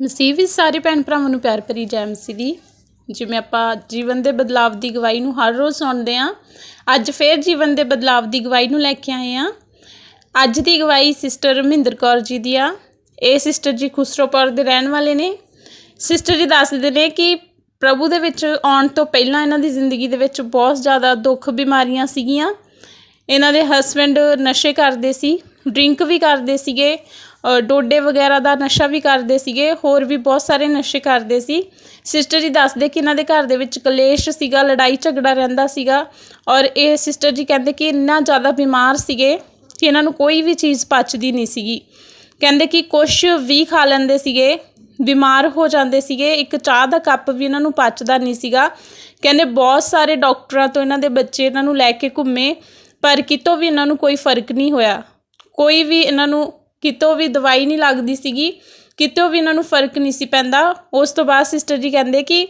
ਮਸੀਹ ਵਿੱਚ ਸਾਰੇ ਭੈਣ ਭਰਾਵਾਂ ਨੂੰ ਪਿਆਰ ਭਰੀ ਜੈ ਮਸੀਹ ਦੀ। ਜਿਵੇਂ ਆਪਾਂ ਜੀਵਨ ਦੇ ਬਦਲਾਵ ਦੀ ਗਵਾਹੀ ਨੂੰ ਹਰ ਰੋਜ਼ ਸੁਣਦੇ ਹਾਂ, ਅੱਜ ਫੇਰ ਜੀਵਨ ਦੇ ਬਦਲਾਵ ਦੀ ਗਵਾਹੀ ਨੂੰ ਲੈ ਕੇ ਆਏ ਹਾਂ। ਅੱਜ ਦੀ ਗਵਾਹੀ ਸਿਸਟਰ ਮਹਿੰਦਰ ਕੌਰ ਜੀ ਦੀ ਆ। ਇਹ ਸਿਸਟਰ ਜੀ ਖੁਸਰੋਪੁਰ ਦੇ ਰਹਿਣ ਵਾਲੇ ਨੇ। ਸਿਸਟਰ ਜੀ ਦੱਸਦੇ ਨੇ ਕਿ ਪ੍ਰਭੂ ਦੇ ਵਿੱਚ ਆਉਣ ਤੋਂ ਪਹਿਲਾਂ ਇਹਨਾਂ ਦੀ ਜ਼ਿੰਦਗੀ ਦੇ ਵਿੱਚ ਬਹੁਤ ਜ਼ਿਆਦਾ ਦੁੱਖ ਬਿਮਾਰੀਆਂ ਸੀਗੀਆਂ। ਇਹਨਾਂ ਦੇ ਹਸਬੰਡ ਨਸ਼ੇ ਕਰਦੇ ਸੀ ਡਰਿੰਕ ਵੀ ਕਰਦੇ ਸੀਗੇ। ਡੋਡੇ ਵਗੈਰਾ ਦਾ ਨਸ਼ਾ ਵੀ ਕਰਦੇ ਸੀਗੇ, ਹੋਰ ਵੀ ਬਹੁਤ ਸਾਰੇ ਨਸ਼ੇ ਕਰਦੇ ਸੀ। ਸਿਸਟਰ ਜੀ ਦੱਸਦੇ ਕਿ ਇਹਨਾਂ ਦੇ ਘਰ ਦੇ ਵਿੱਚ ਕਲੇਸ਼ ਸੀਗਾ, ਲੜਾਈ ਝਗੜਾ ਰਹਿੰਦਾ ਸੀਗਾ ਔਰ ਇਹ ਸਿਸਟਰ ਜੀ ਕਹਿੰਦੇ ਕਿ ਇੰਨਾ ਜ਼ਿਆਦਾ ਬਿਮਾਰ ਸੀਗੇ ਕਿ ਇਹਨਾਂ ਨੂੰ ਕੋਈ ਵੀ ਚੀਜ਼ ਪਚਦੀ ਨਹੀਂ ਸੀਗੀ। ਕਹਿੰਦੇ ਕਿ ਕੁਛ ਵੀ ਖਾ ਲੈਂਦੇ ਸੀਗੇ, ਬਿਮਾਰ ਹੋ ਜਾਂਦੇ ਸੀਗੇ, ਇੱਕ ਚਾਹ ਦਾ ਕੱਪ ਵੀ ਇਹਨਾਂ ਨੂੰ ਪਚਦਾ ਨਹੀਂ ਸੀਗਾ। ਕਹਿੰਦੇ ਬਹੁਤ ਸਾਰੇ ਡਾਕਟਰਾਂ ਤੋਂ ਇਹਨਾਂ ਦੇ ਬੱਚੇ ਇਹਨਾਂ ਨੂੰ ਲੈ ਕੇ ਘੁੰਮੇ, ਪਰ ਕਿਤੋਂ ਵੀ ਇਹਨਾਂ ਨੂੰ ਕੋਈ ਫ਼ਰਕ ਨਹੀਂ ਹੋਇਆ। ਕੋਈ ਵੀ ਇਹਨਾਂ ਨੂੰ ਕਿਤੋਂ ਵੀ ਦਵਾਈ ਨਹੀਂ ਲੱਗਦੀ ਸੀਗੀ ਕਿਤੋਂ ਵੀ ਇਹਨਾਂ ਨੂੰ ਫ਼ਰਕ ਨਹੀਂ ਸੀ ਪੈਂਦਾ। ਉਸ ਤੋਂ ਬਾਅਦ ਸਿਸਟਰ ਜੀ ਕਹਿੰਦੇ ਕਿ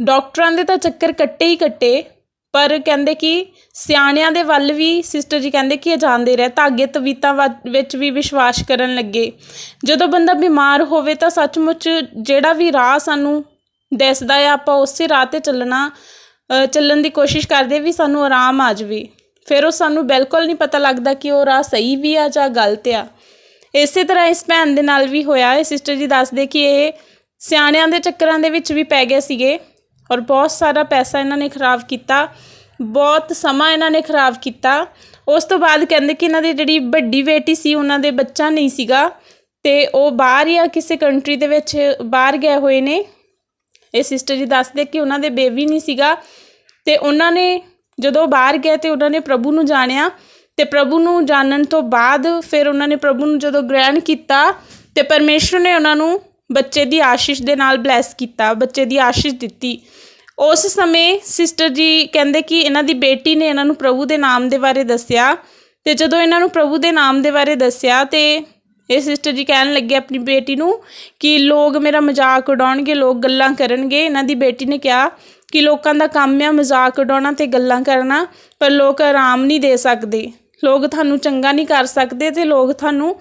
ਡਾਕਟਰਾਂ ਦੇ ਤਾਂ ਚੱਕਰ ਕੱਟੇ ਹੀ ਕੱਟੇ ਪਰ ਕਹਿੰਦੇ ਕਿ ਸਿਆਣਿਆਂ ਦੇ ਵੱਲ ਵੀ ਸਿਸਟਰ ਜੀ ਕਹਿੰਦੇ ਕਿ ਇਹ ਜਾਂਦੇ ਰਹੇ ਧਾਗੇ ਤਵੀਤਾਂ ਵੱਲ- ਵਿੱਚ ਵੀ ਵਿਸ਼ਵਾਸ ਕਰਨ ਲੱਗੇ। ਜਦੋਂ ਬੰਦਾ ਬਿਮਾਰ ਹੋਵੇ ਤਾਂ ਸੱਚਮੁੱਚ ਜਿਹੜਾ ਵੀ ਰਾਹ ਸਾਨੂੰ ਦਿਸਦਾ ਆ ਆਪਾਂ ਉਸੇ ਰਾਹ ਤੇ ਚੱਲਣਾ ਅ, ਚੱਲਣ ਦੀ ਕੋਸ਼ਿਸ਼ ਕਰਦੇ ਵੀ ਸਾਨੂੰ ਆਰਾਮ ਆ ਜਾਵੇ। ਫਿਰ ਉਹ ਸਾਨੂੰ ਬਿਲਕੁਲ ਨਹੀਂ ਪਤਾ ਲੱਗਦਾ ਕਿ ਉਹ ਰਾਹ ਸਹੀ ਵੀ ਆ ਜਾਂ ਗਲਤ ਆ। ਇਸੇ ਤਰ੍ਹਾਂ ਇਸ ਭੈਣ ਦੇ ਨਾਲ ਵੀ ਹੋਇਆ। ਇਹ ਸਿਸਟਰ ਜੀ ਦੱਸਦੇ ਕਿ ਇਹ ਸਿਆਣਿਆਂ ਦੇ ਚੱਕਰਾਂ ਦੇ ਵਿੱਚ ਵੀ ਪੈ ਗਏ ਸੀਗੇ ਔਰ ਬਹੁਤ ਸਾਰਾ ਪੈਸਾ ਇਹਨਾਂ ਨੇ ਖਰਾਬ ਕੀਤਾ। ਬਹੁਤ ਸਮਾਂ ਇਹਨਾਂ ਨੇ ਖਰਾਬ ਕੀਤਾ। ਉਸ ਤੋਂ ਬਾਅਦ ਕਹਿੰਦੇ ਕਿ ਇਹਨਾਂ ਦੀ ਜਿਹੜੀ ਵੱਡੀ ਬੇਟੀ ਸੀ, ਉਹਨਾਂ ਦੇ ਬੱਚਾ ਨਹੀਂ ਸੀਗਾ ਤੇ ਉਹ ਬਾਹਰ ਜਾਂ ਕਿਸੇ ਕੰਟਰੀ ਦੇ ਵਿੱਚ ਬਾਹਰ ਗਏ ਹੋਏ ਨੇ। ਇਹ ਸਿਸਟਰ ਜੀ ਦੱਸਦੇ ਕਿ ਉਹਨਾਂ ਦੇ ਬੇਬੀ ਨਹੀਂ ਸੀਗਾ ਤੇ ਉਹਨਾਂ ਨੇ ਜਦੋਂ ਬਾਹਰ ਗਏ ਤੇ ਉਹਨਾਂ ਨੇ ਪ੍ਰਭੂ ਨੂੰ ਜਾਣਿਆ ਤੇ ਪ੍ਰਭੂ ਨੂੰ ਜਾਣਨ ਤੋਂ ਬਾਅਦ ਫਿਰ ਉਹਨਾਂ ਨੇ ਪ੍ਰਭੂ ਨੂੰ ਜਦੋਂ ਗ੍ਰਹਿਣ ਕੀਤਾ ਤੇ ਪਰਮੇਸ਼ਰ ਨੇ ਉਹਨਾਂ ਨੂੰ ਬੱਚੇ ਦੀ ਆਸ਼ੀਸ਼ ਦੇ ਨਾਲ ਬਲੈਸ ਕੀਤਾ, ਬੱਚੇ ਦੀ ਆਸ਼ੀਸ਼ ਦਿੱਤੀ। ਉਸ ਸਮੇਂ ਸਿਸਟਰ ਜੀ ਕਹਿੰਦੇ ਕਿ ਇਹਨਾਂ ਦੀ ਬੇਟੀ ਨੇ ਇਹਨਾਂ ਨੂੰ ਪ੍ਰਭੂ ਦੇ ਨਾਮ ਦੇ ਬਾਰੇ ਦੱਸਿਆ ਤੇ ਜਦੋਂ ਇਹਨਾਂ ਨੂੰ ਪ੍ਰਭੂ ਦੇ ਨਾਮ ਦੇ ਬਾਰੇ ਦੱਸਿਆ ਤੇ ਇਹ ਸਿਸਟਰ ਜੀ ਕਹਿਣ ਲੱਗੇ ਆਪਣੀ ਬੇਟੀ ਨੂੰ ਕਿ ਲੋਕ ਮੇਰਾ ਮਜ਼ਾਕ ਉਡਾਉਣਗੇ, ਲੋਕ ਗੱਲਾਂ ਕਰਨਗੇ। ਇਹਨਾਂ ਦੀ ਬੇਟੀ ਨੇ ਕਿਹਾ ਕਿ ਲੋਕਾਂ ਦਾ ਕੰਮ ਆ ਮਜ਼ਾਕ ਉਡਾਉਣਾ ਤੇ ਗੱਲਾਂ ਕਰਨਾ, ਪਰ ਲੋਕ ਆਰਾਮ ਨਹੀਂ ਦੇ ਸਕਦੇ। ਲੋਕ ਤੁਹਾਨੂੰ ਚੰਗਾ ਨਹੀਂ ਕਰ ਸਕਦੇ ਤੇ ਲੋਕ ਤੁਹਾਨੂੰ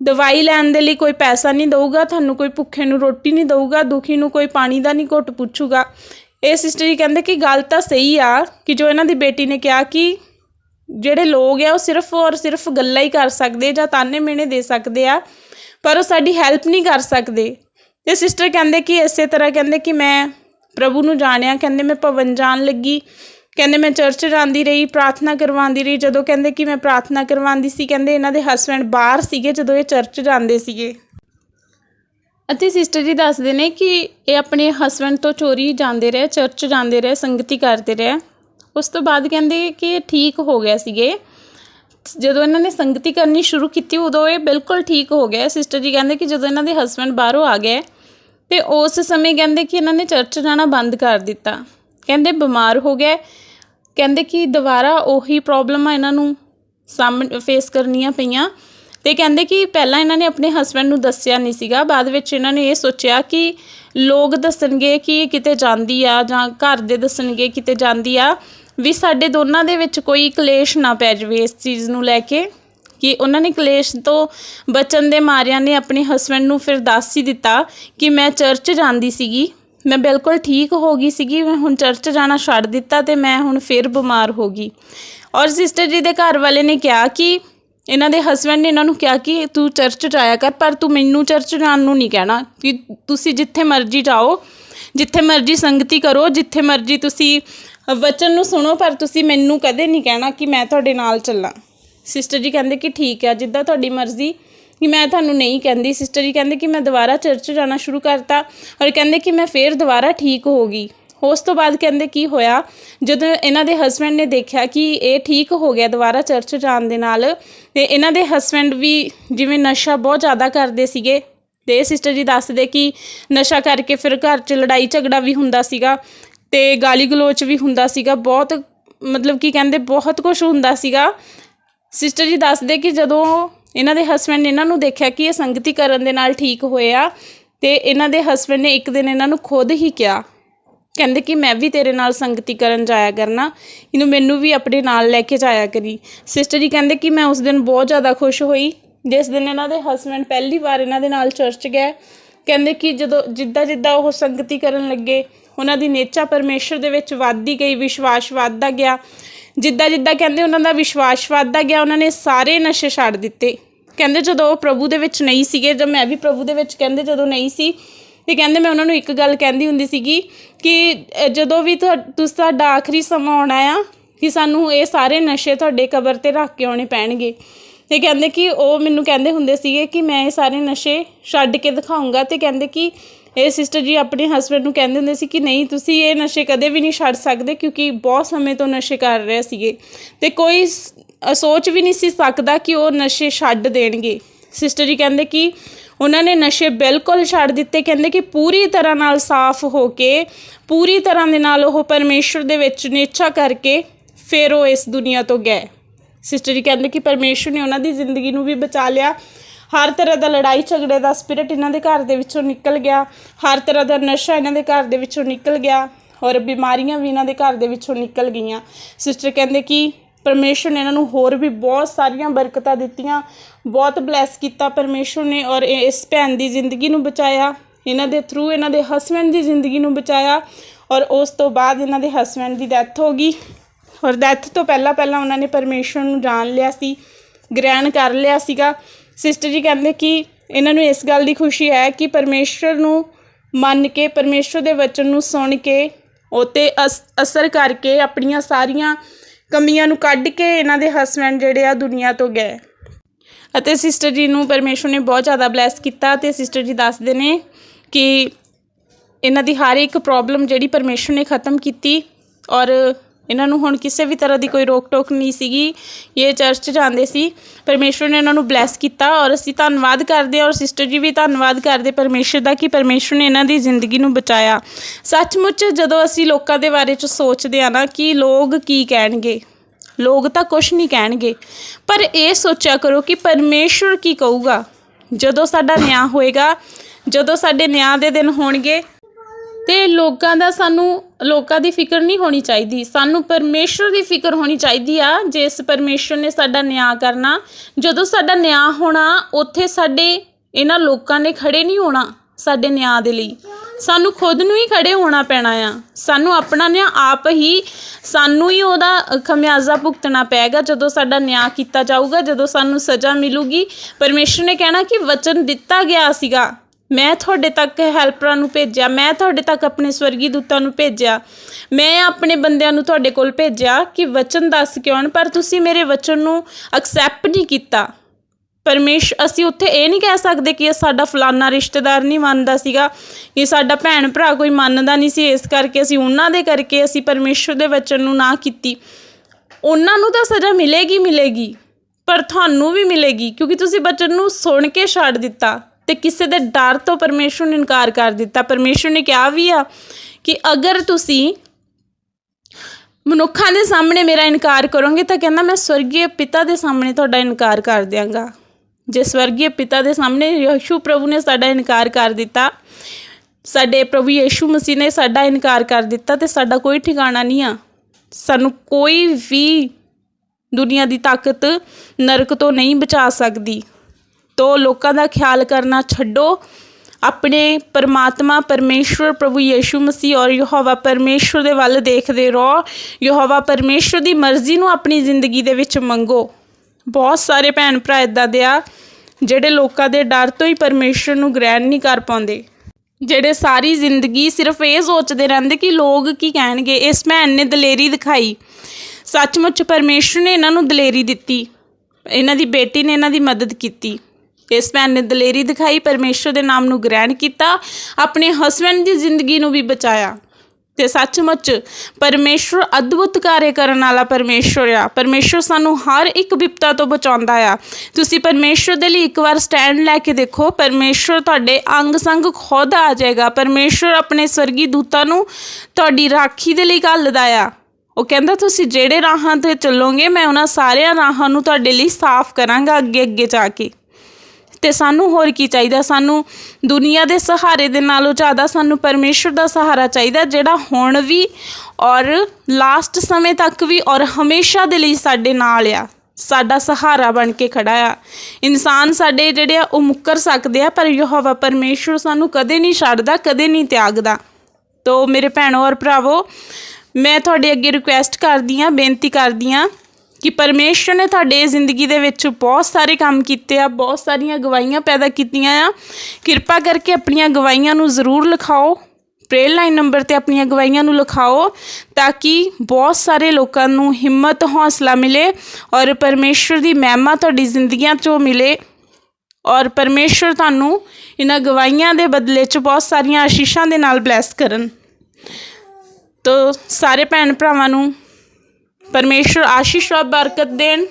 ਦਵਾਈ ਲੈਣ ਦੇ ਲਈ ਕੋਈ ਪੈਸਾ ਨਹੀਂ ਦਊਗਾ, ਤੁਹਾਨੂੰ ਕੋਈ ਭੁੱਖੇ ਨੂੰ ਰੋਟੀ ਨਹੀਂ ਦਊਗਾ, ਦੁਖੀ ਨੂੰ ਕੋਈ ਪਾਣੀ ਦਾ ਨਹੀਂ ਘੁੱਟ ਪੁੱਛੂਗਾ। ਇਹ ਸਿਸਟਰ ਜੀ ਕਹਿੰਦੇ ਕਿ ਗੱਲ ਤਾਂ ਸਹੀ ਆ ਕਿ ਜੋ ਇਹਨਾਂ ਦੀ ਬੇਟੀ ਨੇ ਕਿਹਾ ਕਿ ਜਿਹੜੇ ਲੋਕ ਆ ਉਹ ਸਿਰਫ ਔਰ ਸਿਰਫ ਗੱਲਾਂ ਹੀ ਕਰ ਸਕਦੇ ਜਾਂ ਤਾਨੇ ਮੇਣੇ ਦੇ ਸਕਦੇ ਆ, ਪਰ ਉਹ ਸਾਡੀ ਹੈਲਪ ਨਹੀਂ ਕਰ ਸਕਦੇ। ਤੇ ਸਿਸਟਰ ਕਹਿੰਦੇ ਕਿ ਇਸੇ ਤਰ੍ਹਾਂ ਕਹਿੰਦੇ ਕਿ ਮੈਂ ਪ੍ਰਭੂ ਨੂੰ ਜਾਣਿਆ, ਕਹਿੰਦੇ ਮੈਂ ਭਵਨ ਜਾਣ ਲੱਗੀ। ਕਹਿੰਦੇ ਮੈਂ ਚਰਚ ਜਾਂਦੀ ਰਹੀ, ਪ੍ਰਾਰਥਨਾ ਕਰਵਾਉਂਦੀ ਰਹੀ। ਜਦੋਂ ਕਹਿੰਦੇ ਕਿ ਮੈਂ ਪ੍ਰਾਰਥਨਾ ਕਰਵਾਉਂਦੀ ਸੀ, ਕਹਿੰਦੇ ਇਹਨਾਂ ਦੇ ਹਸਬੰਡ ਬਾਹਰ ਸੀਗੇ ਜਦੋਂ ਇਹ ਚਰਚ ਜਾਂਦੇ ਸੀਗੇ। ਅਤੇ ਸਿਸਟਰ ਜੀ ਦੱਸਦੇ ਨੇ ਕਿ ਇਹ ਆਪਣੇ ਹਸਬੰਡ ਤੋਂ ਚੋਰੀ ਜਾਂਦੇ ਰਹੇ, ਚਰਚ ਜਾਂਦੇ ਰਹੇ, ਸੰਗਤੀ ਕਰਦੇ ਰਹੇ। ਉਸ ਤੋਂ ਬਾਅਦ ਕਹਿੰਦੇ ਕਿ ਇਹ ਠੀਕ ਹੋ ਗਿਆ ਸੀਗੇ। ਜਦੋਂ ਇਹਨਾਂ ਨੇ ਸੰਗਤੀ ਕਰਨੀ ਸ਼ੁਰੂ ਕੀਤੀ, ਉਦੋਂ ਇਹ ਬਿਲਕੁਲ ਠੀਕ ਹੋ ਗਿਆ। ਸਿਸਟਰ ਜੀ ਕਹਿੰਦੇ ਕਿ ਜਦੋਂ ਇਹਨਾਂ ਦੇ ਹਸਬੰਡ ਬਾਹਰੋਂ ਆ ਗਏ, ਤੇ ਉਸ ਸਮੇਂ ਕਹਿੰਦੇ ਕਿ ਇਹਨਾਂ ਨੇ ਚਰਚ ਜਾਣਾ ਬੰਦ ਕਰ ਦਿੱਤਾ। ਕਹਿੰਦੇ ਬਿਮਾਰ ਹੋ ਗਏ ਕਹਿੰਦੇ ਕਿ ਦੁਬਾਰਾ ਉਹੀ ਪ੍ਰੋਬਲਮਾਂ ਇਹਨਾਂ ਨੂੰ ਸਾਹਮਣੇ ਫੇਸ ਕਰਨੀਆਂ ਪਈਆਂ। ਤੇ ਕਹਿੰਦੇ ਕਿ ਪਹਿਲਾਂ ਇਹਨਾਂ ਨੇ ਆਪਣੇ ਹਸਬੰਡ ਨੂੰ ਦੱਸਿਆ ਨਹੀਂ ਸੀਗਾ। ਬਾਅਦ ਵਿੱਚ ਇਹਨਾਂ ਨੇ ਇਹ ਸੋਚਿਆ ਕਿ ਲੋਕ ਦੱਸਣਗੇ ਕਿ ਕਿਤੇ ਜਾਂਦੀ ਆ ਜਾਂ ਘਰ ਦੇ ਦੱਸਣਗੇ ਕਿਤੇ ਜਾਂਦੀ ਆ ਵੀ ਸਾਡੇ ਦੋਨਾਂ ਦੇ ਵਿੱਚ ਕੋਈ ਕਲੇਸ਼ ਨਾ ਪੈ ਜਾਵੇ ਇਸ ਚੀਜ਼ ਨੂੰ ਲੈ ਕੇ। ਕਿ ਉਹਨਾਂ ਨੇ ਕਲੇਸ਼ ਤੋਂ ਬਚਣ ਦੇ ਮਾਰਿਆਂ ਨੇ ਆਪਣੇ ਹਸਬੰਡ ਨੂੰ ਫਿਰ ਦੱਸ ਹੀ ਦਿੱਤਾ ਕਿ ਮੈਂ ਚਰਚ ਜਾਂਦੀ ਸੀਗੀ। ਮੈਂ ਬਿਲਕੁਲ ਠੀਕ ਹੋ ਗਈ ਸੀਗੀ, ਮੈਂ ਹੁਣ ਚਰਚ ਜਾਣਾ ਛੱਡ ਦਿੱਤਾ ਤੇ ਮੈਂ ਹੁਣ ਫਿਰ ਬਿਮਾਰ ਹੋ ਗਈ। ਔਰ ਸਿਸਟਰ ਜੀ ਦੇ ਘਰ ਵਾਲੇ ਨੇ ਕਿਹਾ ਕਿ, ਇਹਨਾਂ ਦੇ ਹਸਬੰਡ ਨੇ ਇਹਨਾਂ ਨੂੰ ਕਿਹਾ ਕਿ ਤੂੰ ਚਰਚ ਜਾਇਆ ਕਰ, ਪਰ ਤੂੰ ਮੈਨੂੰ ਚਰਚ ਜਾਣ ਨੂੰ ਨਹੀਂ ਕਹਿਣਾ ਕਿ ਤੁਸੀਂ ਜਿੱਥੇ ਮਰਜ਼ੀ ਜਾਓ, ਜਿੱਥੇ ਮਰਜ਼ੀ ਸੰਗਤੀ ਕਰੋ, ਜਿੱਥੇ ਮਰਜ਼ੀ ਤੁਸੀਂ ਵਚਨ ਨੂੰ ਸੁਣੋ, ਪਰ ਤੁਸੀਂ ਮੈਨੂੰ ਕਦੇ ਨਹੀਂ ਕਹਿਣਾ ਕਿ ਮੈਂ ਤੁਹਾਡੇ ਨਾਲ ਚੱਲਾਂ। ਸਿਸਟਰ ਜੀ ਕਹਿੰਦੇ ਕਿ ਠੀਕ ਹੈ, ਜਿੱਦਾਂ ਤੁਹਾਡੀ ਮਰਜ਼ੀ ਕਿ ਮੈਂ ਤੁਹਾਨੂੰ ਨਹੀਂ ਕਹਿੰਦੀ ਸਿਸਟਰ ਜੀ ਕਹਿੰਦੇ ਕਿ ਮੈਂ ਦੁਬਾਰਾ ਚਰਚ ਜਾਣਾ ਸ਼ੁਰੂ ਕਰਤਾ ਔਰ ਕਹਿੰਦੇ ਕਿ ਮੈਂ ਫੇਰ ਦੁਬਾਰਾ ਠੀਕ ਹੋ ਗਈ। ਉਸ ਤੋਂ ਬਾਅਦ ਕਹਿੰਦੇ ਕੀ ਹੋਇਆ, ਜਦੋਂ ਇਹਨਾਂ ਦੇ ਹਸਬੰਡ ਨੇ ਦੇਖਿਆ ਕਿ ਇਹ ਠੀਕ ਹੋ ਗਿਆ ਦੁਬਾਰਾ ਚਰਚ ਜਾਣ ਦੇ ਨਾਲ, ਤੇ ਇਹਨਾਂ ਦੇ ਹਸਬੰਡ ਵੀ ਜਿਵੇਂ ਨਸ਼ਾ ਬਹੁਤ ਜ਼ਿਆਦਾ ਕਰਦੇ ਸੀਗੇ, ਤੇ ਸਿਸਟਰ ਜੀ ਦੱਸਦੇ ਕਿ ਨਸ਼ਾ ਕਰਕੇ ਫਿਰ ਘਰ 'ਚ ਲੜਾਈ ਝਗੜਾ ਵੀ ਹੁੰਦਾ ਸੀਗਾ, ਤੇ ਗਾਲੀ ਗਲੋਚ ਵੀ ਹੁੰਦਾ ਸੀਗਾ, ਬਹੁਤ ਮਤਲਬ ਕੀ ਕਹਿੰਦੇ ਬਹੁਤ ਕੁਝ ਹੁੰਦਾ ਸੀਗਾ। ਸਿਸਟਰ ਜੀ ਦੱਸਦੇ ਕਿ ਜਦੋਂ ਇਹਨਾਂ ਦੇ ਹਸਬੰਡ ਨੇ ਇਹਨਾਂ ਨੂੰ ਦੇਖਿਆ ਕਿ ਇਹ ਸੰਗਤੀ ਕਰਨ ਦੇ ਨਾਲ ਠੀਕ ਹੋਏ ਆ ਤੇ ਇਹਨਾਂ ਦੇ ਹਸਬੰਡ ਨੇ ਇੱਕ ਦਿਨ ਇਹਨਾਂ ਨੂੰ ਖੁਦ ਹੀ ਕਿਹਾ, ਕਹਿੰਦੇ ਕਿ ਮੈਂ ਵੀ ਤੇਰੇ ਨਾਲ ਸੰਗਤੀ ਕਰਨ ਜਾਇਆ ਕਰਨਾ, ਇਹਨੂੰ ਮੈਨੂੰ ਵੀ ਆਪਣੇ ਨਾਲ ਲੈ ਕੇ ਜਾਇਆ ਕਰੀ। ਸਿਸਟਰ ਜੀ ਕਹਿੰਦੇ ਕਿ ਮੈਂ ਉਸ ਦਿਨ ਬਹੁਤ ਜ਼ਿਆਦਾ ਖੁਸ਼ ਹੋਈ, ਜਿਸ ਦਿਨ ਇਹਨਾਂ ਦੇ ਹਸਬੰਡ ਪਹਿਲੀ ਵਾਰ ਇਹਨਾਂ ਦੇ ਨਾਲ ਚਰਚ ਗਏ ਕਹਿੰਦੇ ਕਿ ਜਦੋਂ ਜਿੱਦਾਂ ਜਿੱਦਾਂ ਉਹ ਸੰਗਤੀ ਕਰਨ ਲੱਗੇ, ਉਹਨਾਂ ਦੀ ਨੇਚਾ ਪਰਮੇਸ਼ਰ ਦੇ ਵਿੱਚ ਵੱਧਦੀ ਗਈ, ਵਿਸ਼ਵਾਸ ਵੱਧਦਾ ਗਿਆ, ਜਿੱਦਾਂ ਜਿੱਦਾਂ ਕਹਿੰਦੇ ਉਹਨਾਂ ਦਾ ਵਿਸ਼ਵਾਸ ਵੱਧਦਾ ਗਿਆ, ਉਹਨਾਂ ਨੇ ਸਾਰੇ ਨਸ਼ੇ ਛੱਡ ਦਿੱਤੇ। ਕਹਿੰਦੇ ਜਦੋਂ ਉਹ ਪ੍ਰਭੂ ਦੇ ਵਿੱਚ ਨਹੀਂ ਸੀਗੇ ਜਦ ਮੈਂ ਵੀ ਪ੍ਰਭੂ ਦੇ ਵਿੱਚ ਕਹਿੰਦੇ ਜਦੋਂ ਨਹੀਂ ਸੀ, ਤੇ ਕਹਿੰਦੇ ਮੈਂ ਉਹਨਾਂ ਨੂੰ ਇੱਕ ਗੱਲ ਕਹਿੰਦੀ ਹੁੰਦੀ ਸੀਗੀ ਕਿ ਜਦੋਂ ਵੀ ਤੁਸੀਂ, ਤੁਹਾਡਾ ਆਖਰੀ ਸਮਾਂ ਆਉਣਾ ਆ, ਕਿ ਸਾਨੂੰ ਇਹ ਸਾਰੇ ਨਸ਼ੇ ਤੁਹਾਡੇ ਕਬਰ ਤੇ ਰੱਖ ਕੇ ਆਉਣੇ ਪੈਣਗੇ। ਤੇ ਕਹਿੰਦੇ ਕਿ ਉਹ ਮੈਨੂੰ ਕਹਿੰਦੇ ਹੁੰਦੇ ਸੀਗੇ ਕਿ ਮੈਂ ਇਹ ਸਾਰੇ ਨਸ਼ੇ ਛੱਡ ਕੇ ਦਿਖਾਉਂਗਾ ਤੇ ਕਹਿੰਦੇ ਕਿ ਇਹ ਸਿਸਟਰ ਜੀ ਆਪਣੇ ਹਸਬੰਡ ਨੂੰ ਕਹਿੰਦੇ ਹੁੰਦੇ ਸੀ ਕਿ ਨਹੀਂ, ਤੁਸੀਂ ਇਹ ਨਸ਼ੇ ਕਦੇ ਵੀ ਨਹੀਂ ਛੱਡ ਸਕਦੇ ਕਿਉਂਕਿ ਬਹੁਤ ਸਮੇਂ ਤੋਂ ਨਸ਼ੇ ਕਰ ਰਹੇ ਸੀਗੇ। ਤੇ ਕੋਈ ਸੋਚ ਵੀ ਨਹੀਂ ਸੀ ਸਕਦਾ ਕਿ ਉਹ ਨਸ਼ੇ ਛੱਡ ਦੇਣਗੇ। ਸਿਸਟਰ ਜੀ ਕਹਿੰਦੇ ਕਿ ਉਹਨਾਂ ਨੇ ਨਸ਼ੇ ਬਿਲਕੁਲ ਛੱਡ ਦਿੱਤੇ। ਕਹਿੰਦੇ ਕਿ ਪੂਰੀ ਤਰ੍ਹਾਂ ਨਾਲ ਸਾਫ਼ ਹੋ ਕੇ, ਪੂਰੀ ਤਰ੍ਹਾਂ ਦੇ ਨਾਲ ਉਹ ਪਰਮੇਸ਼ਰ ਦੇ ਵਿੱਚ ਨੇਚਾ ਕਰਕੇ ਫਿਰ ਉਹ ਇਸ ਦੁਨੀਆ ਤੋਂ ਗਏ। ਸਿਸਟਰ ਜੀ ਕਹਿੰਦੇ ਕਿ ਪਰਮੇਸ਼ਰ ਨੇ ਉਹਨਾਂ ਦੀ ਜ਼ਿੰਦਗੀ ਨੂੰ ਵੀ ਬਚਾ ਲਿਆ। ਹਰ ਤਰ੍ਹਾਂ ਦਾ ਲੜਾਈ ਝਗੜੇ ਦਾ ਸਪਿਰਿਟ ਇਹਨਾਂ ਦੇ ਘਰ ਦੇ ਵਿੱਚੋਂ ਨਿਕਲ ਗਿਆ। ਹਰ ਤਰ੍ਹਾਂ ਦਾ ਨਸ਼ਾ ਇਹਨਾਂ ਦੇ ਘਰ ਦੇ ਵਿੱਚੋਂ ਨਿਕਲ ਗਿਆ ਔਰ ਬਿਮਾਰੀਆਂ ਵੀ ਇਹਨਾਂ ਦੇ ਘਰ ਦੇ ਵਿੱਚੋਂ ਨਿਕਲ ਗਈਆਂ। ਸਿਸਟਰ ਕਹਿੰਦੇ ਕਿ ਪਰਮੇਸ਼ਰ ਨੇ ਇਹਨਾਂ ਨੂੰ ਹੋਰ ਵੀ ਬਹੁਤ ਸਾਰੀਆਂ ਬਰਕਤਾਂ ਦਿੱਤੀਆਂ। ਬਹੁਤ ਬਲੈਸ ਕੀਤਾ ਪਰਮੇਸ਼ਰ ਨੇ ਔਰ ਇਹ- ਇਸ ਭੈਣ ਦੀ ਜ਼ਿੰਦਗੀ ਨੂੰ ਬਚਾਇਆ। ਇਹਨਾਂ ਦੇ ਥਰੂ ਇਹਨਾਂ ਦੇ ਹਸਬੰਡ ਦੀ ਜ਼ਿੰਦਗੀ ਨੂੰ ਬਚਾਇਆ ਔਰ ਉਸ ਤੋਂ ਬਾਅਦ ਇਹਨਾਂ ਦੇ ਹਸਬੰਡ ਦੀ ਡੈਥ ਹੋ ਗਈ। ਔਰ ਡੈਥ ਤੋਂ ਪਹਿਲਾਂ ਪਹਿਲਾਂ ਉਹਨਾਂ ਨੇ ਪਰਮੇਸ਼ਰ ਨੂੰ ਜਾਣ ਲਿਆ ਸੀ, ਗ੍ਰਹਿਣ ਕਰ ਲਿਆ ਸੀਗਾ। ਸਿਸਟਰ ਜੀ ਕਹਿੰਦੇ ਕਿ ਇਹਨਾਂ ਨੂੰ ਇਸ ਗੱਲ ਦੀ ਖੁਸ਼ੀ ਹੈ ਕਿ ਪਰਮੇਸ਼ਰ ਨੂੰ ਮੰਨ ਕੇ, ਪਰਮੇਸ਼ਰ ਦੇ ਵਚਨ ਨੂੰ ਸੁਣ ਕੇ, ਉਹ ਉਤੇ ਅਸਰ ਕਰਕੇ ਆਪਣੀਆਂ ਸਾਰੀਆਂ ਕਮੀਆਂ ਨੂੰ ਕੱਢ ਕੇ ਇਹਨਾਂ ਦੇ ਹਸਬੰਡ ਜਿਹੜੇ ਆ ਦੁਨੀਆ ਤੋਂ ਗਏ। ਅਤੇ ਸਿਸਟਰ ਜੀ ਨੂੰ ਪਰਮੇਸ਼ਰ ਨੇ ਬਹੁਤ ਜ਼ਿਆਦਾ ਬਲੈਸ ਕੀਤਾ ਤੇ ਸਿਸਟਰ ਜੀ ਦੱਸਦੇ ਨੇ ਕਿ ਇਹਨਾਂ ਦੀ ਹਰ ਇੱਕ ਪ੍ਰੋਬਲਮ ਜਿਹੜੀ ਪਰਮੇਸ਼ਰ ਨੇ ਖਤਮ ਕੀਤੀ ਔਰ ਇਹਨਾਂ ਨੂੰ ਹੁਣ ਕਿਸੇ ਵੀ ਤਰ੍ਹਾਂ ਦੀ ਕੋਈ ਰੋਕ ਟੋਕ ਨਹੀਂ ਸੀਗੀ, ਇਹ ਚਰਚ ਜਾਂਦੇ ਸੀ। ਪਰਮੇਸ਼ਰ ਨੇ ਇਹਨਾਂ ਨੂੰ ਬਲੈਸ ਕੀਤਾ ਔਰ ਅਸੀਂ ਧੰਨਵਾਦ ਕਰਦੇ ਹਾਂ ਔਰ ਸਿਸਟਰ ਜੀ ਵੀ ਧੰਨਵਾਦ ਕਰਦੇ ਪਰਮੇਸ਼ਰ ਦਾ ਕਿ ਪਰਮੇਸ਼ਰ ਨੇ ਇਹਨਾਂ ਦੀ ਜ਼ਿੰਦਗੀ ਨੂੰ ਬਚਾਇਆ। ਸੱਚਮੁੱਚ ਜਦੋਂ ਅਸੀਂ ਲੋਕਾਂ ਦੇ ਬਾਰੇ ਚ ਸੋਚਦੇ ਆ ਨਾ ਕਿ ਲੋਕ ਕੀ ਕਹਿਣਗੇ, ਲੋਕ ਤਾਂ ਕੁਝ ਨਹੀਂ ਕਹਿਣਗੇ, ਪਰ ਇਹ ਸੋਚਿਆ ਕਰੋ ਕਿ ਪਰਮੇਸ਼ਰ ਕੀ ਕਹੂਗਾ। ਜਦੋਂ ਸਾਡਾ ਨਿਆਂ ਹੋਏਗਾ, ਜਦੋਂ ਸਾਡੇ ਨਿਆਂ ਦੇ ਦਿਨ ਹੋਣਗੇ ਤੇ ਲੋਕਾਂ ਦਾ ਸਾਨੂੰ, ਲੋਕਾਂ ਦੀ ਫਿਕਰ ਨਹੀਂ ਹੋਣੀ ਚਾਹੀਦੀ। ਸਾਨੂੰ ਪਰਮੇਸ਼ਰ ਦੀ ਫਿਕਰ ਹੋਣੀ ਚਾਹੀਦੀ ਆ, ਜਿਸ ਪਰਮੇਸ਼ਰ ਨੇ ਸਾਡਾ ਨਿਆਂ ਕਰਨਾ। ਜਦੋਂ ਸਾਡਾ ਨਿਆਂ ਹੋਣਾ, ਉੱਥੇ ਸਾਡੇ ਇਹਨਾਂ ਲੋਕਾਂ ਨੇ ਖੜੇ ਨਹੀਂ ਹੋਣਾ ਸਾਡੇ ਨਿਆਂ ਦੇ ਲਈ। ਸਾਨੂੰ ਖੁਦ ਨੂੰ ਹੀ ਖੜੇ ਹੋਣਾ ਪੈਣਾ ਆ। ਸਾਨੂੰ ਆਪਣਾ ਨਿਆਂ ਆਪ ਹੀ, ਸਾਨੂੰ ਹੀ ਉਹਦਾ ਖਮਿਆਜ਼ਾ ਭੁਗਤਣਾ ਪਏਗਾ ਜਦੋਂ ਸਾਡਾ ਨਿਆਂ ਕੀਤਾ ਜਾਊਗਾ, ਜਦੋਂ ਸਾਨੂੰ ਸਜ਼ਾ ਮਿਲੂਗੀ। ਪਰਮੇਸ਼ਰ ਨੇ ਕਹਿਣਾ ਕਿ ਵਚਨ ਦਿੱਤਾ ਗਿਆ ਸੀਗਾ। ਮੈਂ ਤੁਹਾਡੇ ਤੱਕ ਹੈਲਪਰਾਂ ਨੂੰ ਭੇਜਿਆ, ਮੈਂ ਤੁਹਾਡੇ ਤੱਕ ਆਪਣੇ ਸਵਰਗੀ ਦੂਤਾਂ ਨੂੰ ਭੇਜਿਆ, ਮੈਂ ਆਪਣੇ ਬੰਦਿਆਂ ਨੂੰ ਤੁਹਾਡੇ ਕੋਲ ਭੇਜਿਆ ਕਿ ਵਚਨ ਦੱਸ ਕੇ ਆਉਣ, ਪਰ ਤੁਸੀਂ ਮੇਰੇ ਵਚਨ ਨੂੰ ਐਕਸੈਪਟ ਨਹੀਂ ਕੀਤਾ। ਪਰਮੇਸ਼, ਅਸੀਂ ਉੱਥੇ ਇਹ ਨਹੀਂ ਕਹਿ ਸਕਦੇ ਕਿ ਇਹ ਸਾਡਾ ਫਲਾਨਾ ਰਿਸ਼ਤੇਦਾਰ ਨਹੀਂ ਮੰਨਦਾ ਸੀਗਾ, ਕਿ ਸਾਡਾ ਭੈਣ ਭਰਾ ਕੋਈ ਮੰਨਦਾ ਨਹੀਂ ਸੀ, ਇਸ ਕਰਕੇ ਅਸੀਂ ਉਹਨਾਂ ਦੇ ਕਰਕੇ ਅਸੀਂ ਪਰਮੇਸ਼ਰ ਦੇ ਵਚਨ ਨੂੰ ਨਾ ਕੀਤੀ। ਉਹਨਾਂ ਨੂੰ ਤਾਂ ਸਜ਼ਾ ਮਿਲੇਗੀ ਮਿਲੇਗੀ ਪਰ ਤੁਹਾਨੂੰ ਵੀ ਮਿਲੇਗੀ, ਕਿਉਂਕਿ ਤੁਸੀਂ ਵਚਨ ਨੂੰ ਸੁਣ ਕੇ ਛੱਡ ਦਿੱਤਾ। ਤੇ ਕਿਸੇ ਦੇ ਡਰ ਤੋਂ ਪਰਮੇਸ਼ਰ ਨੇ ਇਨਕਾਰ ਕਰ ਦਿੱਤਾ। ਪਰਮੇਸ਼ਰ ਨੇ ਕਿਹਾ ਵੀ ਆ ਕਿ ਅਗਰ ਤੁਸੀਂ ਮਨੁੱਖਾਂ ਦੇ ਸਾਹਮਣੇ ਮੇਰਾ ਇਨਕਾਰ ਕਰੋਗੇ ਤਾਂ ਕਹਿੰਦਾ, ਮੈਂ ਸਵਰਗੀ ਪਿਤਾ ਦੇ ਸਾਹਮਣੇ ਤੁਹਾਡਾ ਇਨਕਾਰ ਕਰ ਦਿਆਂਗਾ। ਜੇ ਸਵਰਗੀ ਪਿਤਾ ਦੇ ਸਾਹਮਣੇ ਯਿਸੂ ਪ੍ਰਭੂ ਨੇ ਸਾਡਾ ਇਨਕਾਰ ਕਰ ਦਿੱਤਾ, ਸਾਡੇ ਪ੍ਰਭੂ ਯਿਸੂ ਮਸੀਹ ਨੇ ਸਾਡਾ ਇਨਕਾਰ ਕਰ ਦਿੱਤਾ ਤੇ ਸਾਡਾ ਕੋਈ ਠਿਕਾਣਾ ਨਹੀਂ ਆ। ਸਾਨੂੰ ਕੋਈ ਵੀ ਦੁਨੀਆ ਦੀ ਤਾਕਤ ਨਰਕ ਤੋਂ ਨਹੀਂ ਬਚਾ ਸਕਦੀ। ਤੋਂ ਲੋਕਾਂ ਦਾ ਖਿਆਲ ਕਰਨਾ ਛੱਡੋ। ਆਪਣੇ ਪਰਮਾਤਮਾ, ਪਰਮੇਸ਼ਵਰ, ਪ੍ਰਭੂ ਯੇਸ਼ੂ ਮਸੀਹ ਔਰ ਯਹੋਵਾ ਪਰਮੇਸ਼ਵਰ ਦੇ ਵੱਲ ਦੇਖਦੇ ਰਹੋ। ਯਹੋਵਾ ਪਰਮੇਸ਼ਵਰ ਦੀ ਮਰਜ਼ੀ ਨੂੰ ਆਪਣੀ ਜ਼ਿੰਦਗੀ ਦੇ ਵਿੱਚ ਮੰਗੋ। ਬਹੁਤ ਸਾਰੇ ਭੈਣ ਭਰਾ ਇਦਾਂ ਦੇ ਆ, ਜਿਹੜੇ ਲੋਕਾਂ ਦੇ ਡਰ ਤੋਂ ਹੀ ਪਰਮੇਸ਼ਵਰ ਨੂੰ ਗ੍ਰਹਿਣ ਨਹੀਂ ਕਰ ਪਾਉਂਦੇ। ਜਿਹੜੇ ਸਾਰੀ ਜ਼ਿੰਦਗੀ ਸਿਰਫ ਇਹ ਸੋਚਦੇ ਰਹਿੰਦੇ ਕਿ ਲੋਕ ਕੀ ਕਹਿਣਗੇ, ਇਸ ਭੈਣ ਨੇ ਦਲੇਰੀ ਦਿਖਾਈ। ਸੱਚਮੁੱਚ ਪਰਮੇਸ਼ਰ ਨੇ ਇਹਨਾਂ ਨੂੰ ਦਲੇਰੀ ਦਿੱਤੀ। ਇਹਨਾਂ ਦੀ ਬੇਟੀ ਨੇ ਇਹਨਾਂ ਦੀ ਮਦਦ ਕੀਤੀ। ਇਸ ਭੈਣ ਨੇ ਦਲੇਰੀ ਦਿਖਾਈ ਪਰਮੇਸ਼ਰ ਦੇ ਨਾਮ ਨੂੰ ਗ੍ਰਹਿਣ ਕੀਤਾ, ਆਪਣੇ ਹਸਬੰਡ ਦੀ ਜ਼ਿੰਦਗੀ ਨੂੰ ਵੀ ਬਚਾਇਆ। ਤੇ ਸੱਚਮੁੱਚ ਪਰਮੇਸ਼ਰ ਅਦਭੁਤ ਕਾਰਜ ਕਰਨ ਵਾਲਾ ਪਰਮੇਸ਼ਰ ਆ। ਪਰਮੇਸ਼ਰ ਸਾਨੂੰ ਹਰ ਇੱਕ ਵਿਪਤਾ ਤੋਂ ਬਚਾਉਂਦਾ ਆ। ਤੁਸੀਂ ਪਰਮੇਸ਼ਰ ਦੇ ਲਈ ਇੱਕ ਵਾਰ ਸਟੈਂਡ ਲੈ ਕੇ ਦੇਖੋ। ਪਰਮੇਸ਼ਰ ਤੁਹਾਡੇ ਅੰਗ ਸੰਗ ਖੁਦ ਆ ਜਾਏਗਾ। ਪਰਮੇਸ਼ਰ ਆਪਣੇ ਸਵਰਗੀ ਦੂਤਾਂ ਨੂੰ ਤੁਹਾਡੀ ਰਾਖੀ ਦੇ ਲਈ ਘੱਲਦਾ ਆ। ਉਹ ਕਹਿੰਦਾ, ਤੁਸੀਂ ਜਿਹੜੇ ਰਾਹਾਂ ਤੇ ਚੱਲੋਗੇ, ਮੈਂ ਉਹਨਾਂ ਸਾਰਿਆਂ ਰਾਹਾਂ ਨੂੰ ਤੁਹਾਡੇ ਲਈ ਸਾਫ਼ ਕਰਾਂਗਾ ਅੱਗੇ ਅੱਗੇ ਜਾ ਕੇ। ਤੇ ਸਾਨੂੰ ਹੋਰ ਕੀ ਚਾਹੀਦਾ? ਸਾਨੂੰ ਦੁਨੀਆ ਦੇ ਸਹਾਰੇ ਦੇ ਨਾਲੋਂ ਜ਼ਿਆਦਾ ਸਾਨੂੰ ਪਰਮੇਸ਼ਰ ਦਾ ਸਹਾਰਾ ਚਾਹੀਦਾ ਜਿਹੜਾ ਹੁਣ ਵੀ ਔਰ ਲਾਸਟ ਸਮੇਂ ਤੱਕ ਵੀ ਔਰ ਹਮੇਸ਼ਾ ਦੇ ਲਈ ਸਾਡੇ ਨਾਲ ਆ। ਸਾਡਾ ਸਹਾਰਾ ਬਣ ਕੇ ਖੜਾ ਆ। ਇਨਸਾਨ ਸਾਡੇ ਜਿਹੜੇ ਆ, ਉਹ ਮੁੱਕਰ ਸਕਦੇ ਆ, ਪਰ ਯਹੋਵਾ ਪਰਮੇਸ਼ਰ ਸਾਨੂੰ ਕਦੇ ਨਹੀਂ ਛੱਡਦਾ, ਕਦੇ ਨਹੀਂ ਤਿਆਗਦਾ। ਤੋ ਮੇਰੇ ਭੈਣੋ ਔਰ ਭਰਾਵੋ, ਮੈਂ ਤੁਹਾਡੇ ਅੱਗੇ ਰਿਕੁਐਸਟ ਕਰਦੀ ਆ ਬੇਨਤੀ ਕਰਦੀ ਆ ਕਿ ਪਰਮੇਸ਼ਰ ਨੇ ਤੁਹਾਡੇ ਜ਼ਿੰਦਗੀ ਦੇ ਵਿੱਚ ਬਹੁਤ ਸਾਰੇ ਕੰਮ ਕੀਤੇ ਆ, ਬਹੁਤ ਸਾਰੀਆਂ ਗਵਾਹੀਆਂ ਪੈਦਾ ਕੀਤੀਆਂ ਆ। ਕਿਰਪਾ ਕਰਕੇ ਆਪਣੀਆਂ ਗਵਾਹੀਆਂ ਨੂੰ ਜ਼ਰੂਰ ਲਿਖਾਓ ਪ੍ਰੇਅਰ ਲਾਈਨ ਨੰਬਰ ਤੇ ਆਪਣੀਆਂ ਗਵਾਹੀਆਂ ਨੂੰ ਲਿਖਾਓ ਤਾਂ ਕਿ ਬਹੁਤ ਸਾਰੇ ਲੋਕਾਂ ਨੂੰ ਹਿੰਮਤ, ਹੌਸਲਾ ਮਿਲੇ ਔਰ ਪਰਮੇਸ਼ਰ ਦੀ ਮਹਿਮਾ ਤੁਹਾਡੀ ਜ਼ਿੰਦਗੀਆਂ 'ਚੋਂ ਮਿਲੇ ਔਰ ਪਰਮੇਸ਼ਰ ਤੁਹਾਨੂੰ ਇਹਨਾਂ ਗਵਾਹੀਆਂ ਦੇ ਬਦਲੇ 'ਚ ਬਹੁਤ ਸਾਰੀਆਂ ਆਸ਼ੀਸ਼ਾਂ ਦੇ ਨਾਲ ਬਲੈਸ ਕਰਨ। ਤੋ ਸਾਰੇ ਭੈਣ ਭਰਾਵਾਂ ਨੂੰ ਪਰਮੇਸ਼ਰ ਆਸ਼ੀਸ਼ ਔਰ ਬਰਕਤ ਦੇਣ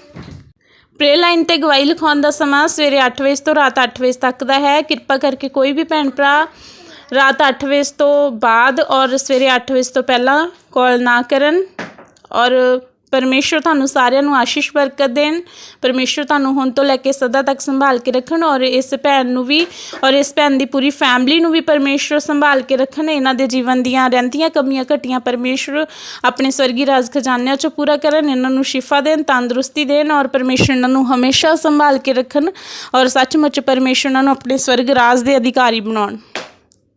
ਪ੍ਰੇ ਲਾਈਨ ਤੇ ਗਵਾਹੀ ਲਿਖਾਉਣ ਦਾ ਸਮਾਂ ਸਵੇਰੇ 8 ਵਜੇ ਤੋਂ ਰਾਤ 8 ਵਜੇ ਤੱਕ ਦਾ ਹੈ ਕਿਰਪਾ ਕਰਕੇ ਕੋਈ ਵੀ ਭੈਣ ਭਰਾ ਰਾਤ 8 ਵਜੇ ਤੋਂ ਬਾਅਦ ਔਰ ਸਵੇਰੇ 8 ਵਜੇ ਤੋਂ ਪਹਿਲਾਂ ਕਾਲ ਨਾ ਕਰਨ ਔਰ ਪਰਮੇਸ਼ਰ ਤੁਹਾਨੂੰ ਸਾਰਿਆਂ ਨੂੰ ਆਸ਼ੀਸ਼ ਬਰਕਤ ਦੇਣ। ਪਰਮੇਸ਼ਰ ਤੁਹਾਨੂੰ ਹੁਣ ਤੋਂ ਲੈ ਕੇ ਸਦਾ ਤੱਕ ਸੰਭਾਲ ਕੇ ਰੱਖਣ ਔਰ ਇਸ ਭੈਣ ਨੂੰ ਵੀ ਔਰ ਇਸ ਭੈਣ ਦੀ ਪੂਰੀ ਫੈਮਿਲੀ ਨੂੰ ਵੀ ਪਰਮੇਸ਼ਰ ਸੰਭਾਲ ਕੇ ਰੱਖਣ। ਇਹਨਾਂ ਦੇ ਜੀਵਨ ਦੀਆਂ ਰਹਿੰਦੀਆਂ ਕਮੀਆਂ ਘਟੀਆਂ ਪਰਮੇਸ਼ਰ ਆਪਣੇ ਸਵਰਗੀ ਰਾਜ ਖਜ਼ਾਨਿਆਂ ਚੋਂ ਪੂਰਾ ਕਰਨ। ਇਹਨਾਂ ਨੂੰ ਸ਼ਿਫਾ ਦੇਣ, ਤੰਦਰੁਸਤੀ ਦੇਣ ਔਰ ਪਰਮੇਸ਼ਰ ਇਹਨਾਂ ਨੂੰ ਹਮੇਸ਼ਾ ਸੰਭਾਲ ਕੇ ਰੱਖਣ। ਔਰ ਸੱਚਮੁੱਚ ਪਰਮੇਸ਼ਰ ਇਹਨਾਂ ਨੂੰ ਆਪਣੇ ਸਵਰਗ ਰਾਜ ਦੇ ਅਧਿਕਾਰੀ ਬਣਾਉਣ।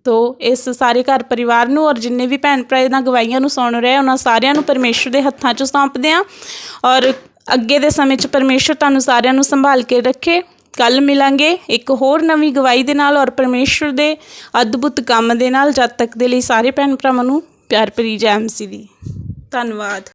ਤੋ ਇਸ ਸਾਰੇ ਘਰ ਪਰਿਵਾਰ ਨੂੰ ਔਰ ਜਿੰਨੇ ਵੀ ਭੈਣ ਭਰਾ ਇਹਨਾਂ ਗਵਾਈਆਂ ਨੂੰ ਸੁਣ ਰਹੇ ਉਹਨਾਂ ਸਾਰਿਆਂ ਨੂੰ ਪਰਮੇਸ਼ਰ ਦੇ ਹੱਥਾਂ 'ਚ ਸੌਂਪਦੇ ਆ। ਔਰ ਅੱਗੇ ਦੇ ਸਮੇਂ 'ਚ ਪਰਮੇਸ਼ਰ ਤੁਹਾਨੂੰ ਸਾਰਿਆਂ ਨੂੰ ਸੰਭਾਲ ਕੇ ਰੱਖੇ। ਕੱਲ ਮਿਲਾਂਗੇ ਇੱਕ ਹੋਰ ਨਵੀਂ ਗਵਾਹੀ ਦੇ ਨਾਲ ਔਰ ਪਰਮੇਸ਼ਰ ਦੇ ਅద్ਭੁਤ ਕੰਮ ਦੇ ਨਾਲ ਜਦ ਤੱਕ ਦੇ ਲਈ ਸਾਰੇ ਭੈਣ ਭਰਾਵਾਂ ਨੂੰ ਪਿਆਰ ਭਰੀ ਜੈ ਮਸੀਹ ਦੀ। ਧੰਨਵਾਦ।